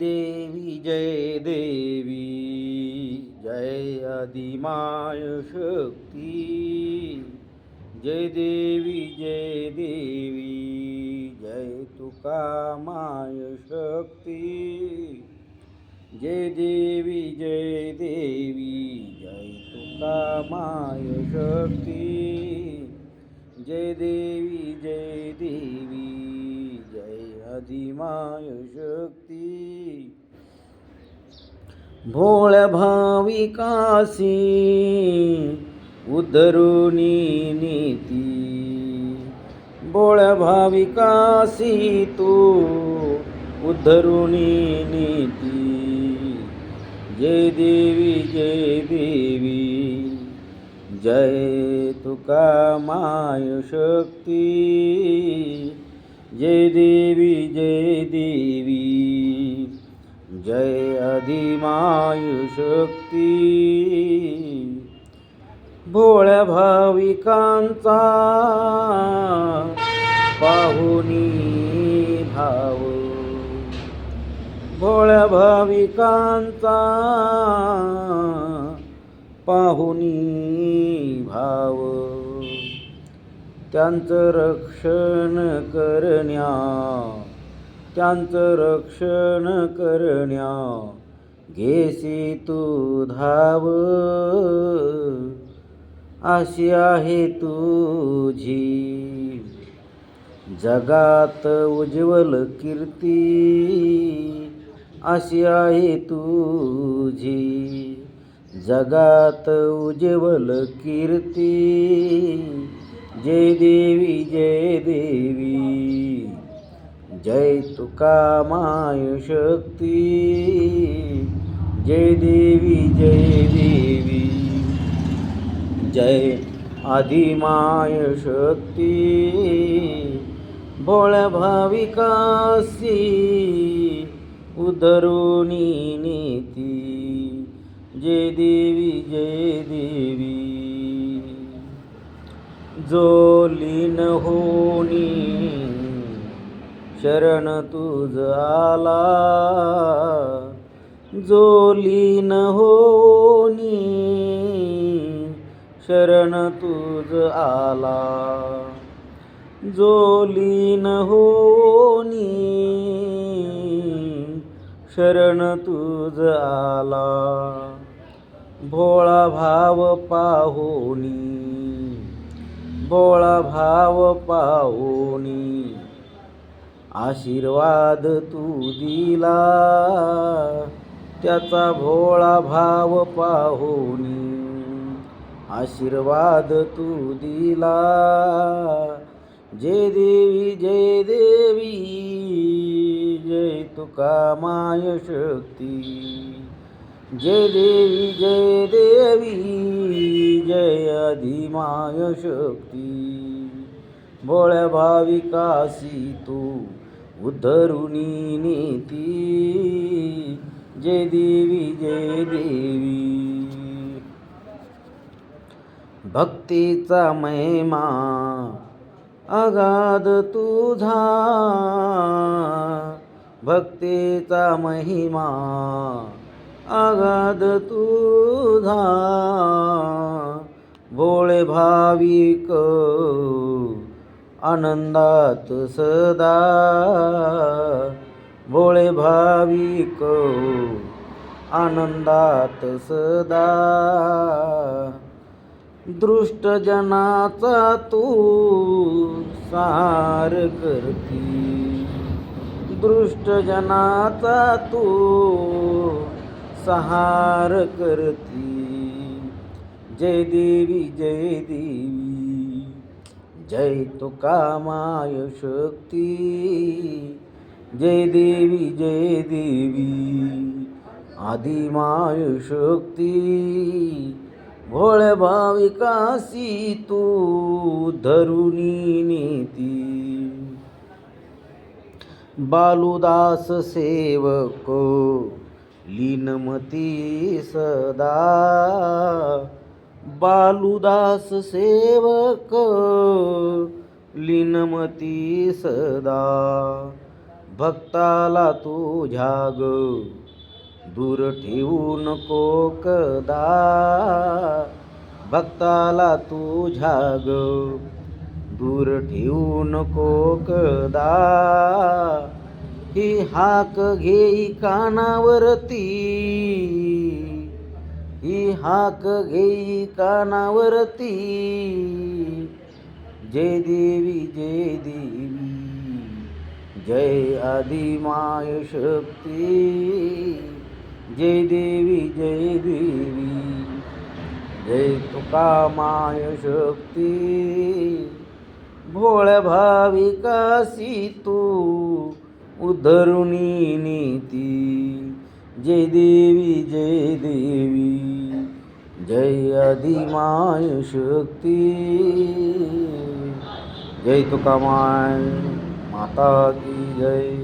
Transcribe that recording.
देवी जय देवी जय आदिमाय शक्ती जय देवी जय देवी जय तुका माय शक्ती जय देवी जय देवी जय तुका माय शक्ती जय देवी जय देवी जय आदिमाय शक्ती भोळ्या भाविकासी उद्धरुनी नीती। भोळ भाविकासी तू उद्धरुणी नीती। जय देवी जय देवी जय तुका माय शक्ती जय देवी जय देवी। जय अधिमायु शक्ती। भोळ्या भाविकांचा पाहुनी भाव। भोळ्या भाविकांचा पाहुनी भाव। त्यांचं रक्षण करण्या त्यांचं रक्षण करण्या. घेसी तू धाव अशी आहे तुझी. जगात उज्ज्वल कीर्ती अशी आहे तुझी. जगात उज्ज्वल कीर्ती जय देवी जय देवी। जय तुका मायुशक्ती जय देवी जय देवी। जय आदिमाय शक्ती भोळ्या भाविकासी उदरुणी नीती। जय देवी जय देवी। जो लीन होनी शरण तुझ आला. जो लीन होनी शरण तुझ आला. जो लीन होनी शरण तुझ आला. भोळा भाव पाहुनी बोळा भाव पाहुनी आशीर्वाद तू दिला. त्याचा भोळा भाव पाहुनी आशीर्वाद तू दिला. जय देवी जय देवी जय तुका माय शक्ती. जय देवी जय देवी जय अधिमाय शक्ती. भोळ्या भाविकासी तू उद्धरुणी नीती. जय देवी जय देवी. भक्तीचा महिमा अगाध तुझा. भक्तीचा महिमा अगाध तुझा. भोळे भाविक आनंदात सदा. भोळे भाविक आनंदात सदा. दृष्ट जनाचा तू सार करती. दृष्ट जनाचा तू संहार करती। जय देवी जय देवी। जय तुका माय शक्ती। जय देवी जय देवी। आदिमाय शक्ती। भोळ भाविकासी तू धरुणी नीती। बालुदास सेवक लीनमती सदा. बालुदास सेवक लीनमती सदा. भक्ताला तुझ्या ग दूर ठेवू नको कदा. भक्ताला तुझ्या ग दूर ठेवू नको कदा. ही हाक घेई कानावरती. ही हाक घेई कानावरती. जय देवी जय देवी. जय आदिमाय शक्ती जय देवी जय देवी. जय तुका माय शक्ती भोळ्या भाविकासी तू. उद्धरुणी नीती। जय देवी जय देवी। जय अधिमाय शक्ती। जय तुकामाय माता की जय।